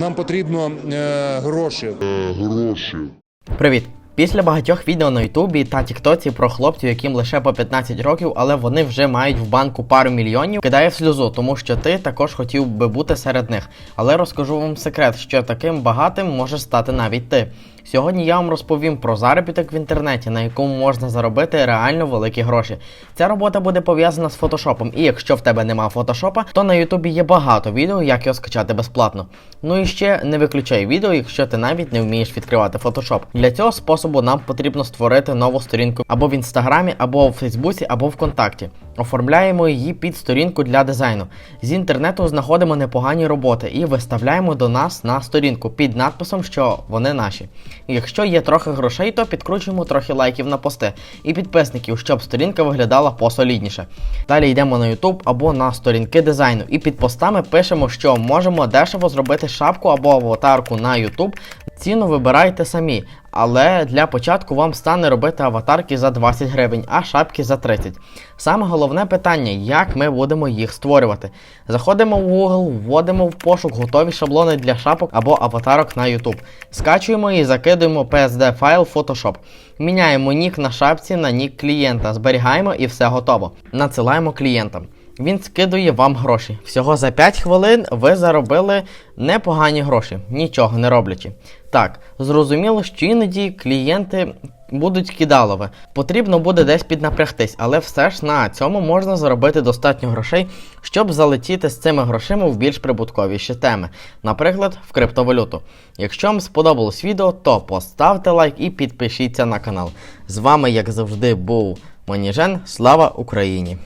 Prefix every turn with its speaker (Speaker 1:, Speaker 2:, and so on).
Speaker 1: Нам потрібно е, гроші.
Speaker 2: Привіт! Після багатьох відео на Ютубі та Тіктоці про хлопців, яким лише по 15 років, але вони вже мають в банку пару мільйонів, кидає в сльозу, тому що ти також хотів би бути серед них. Але розкажу вам секрет, що таким багатим може стати навіть ти. Сьогодні я вам розповім про заробіток в інтернеті, на якому можна заробити реально великі гроші. Ця робота буде пов'язана з фотошопом, і якщо в тебе нема фотошопа, то на Ютубі є багато відео, як його скачати безплатно. Ну і ще не виключай відео, якщо ти навіть не вмієш відкривати фотошоп. Для цього способу нам потрібно створити нову сторінку або в інстаграмі, або в Фейсбуці, або ВКонтакті. Оформляємо її під сторінку для дизайну. З інтернету знаходимо непогані роботи і виставляємо до нас на сторінку під надписом, що вони наші. Якщо є трохи грошей, то підкручуємо трохи лайків на пости і підписників, щоб сторінка виглядала посолідніше. Далі йдемо на YouTube або на сторінки дизайну, і під постами пишемо, що можемо дешево зробити шапку або аватарку на YouTube. Ціну вибирайте самі, але для початку вам стане робити аватарки за 20 гривень, а шапки за 30. Саме головне питання, як ми будемо їх створювати. Заходимо в Google, вводимо в пошук готові шаблони для шапок або аватарок на YouTube. Скачуємо і закидуємо PSD файл Photoshop. Міняємо нік на шапці на нік клієнта, зберігаємо і все готово. Надсилаємо клієнтам. Він скидує вам гроші. Всього за 5 хвилин ви заробили непогані гроші, нічого не роблячи. Так, зрозуміло, що іноді клієнти будуть кидалове. Потрібно буде десь піднапрягтись, але все ж на цьому можна заробити достатньо грошей, щоб залетіти з цими грошима в більш прибутковіші теми, наприклад, в криптовалюту. Якщо вам сподобалось відео, то поставте лайк і підпишіться на канал. З вами, як завжди, був Маніжен. Слава Україні!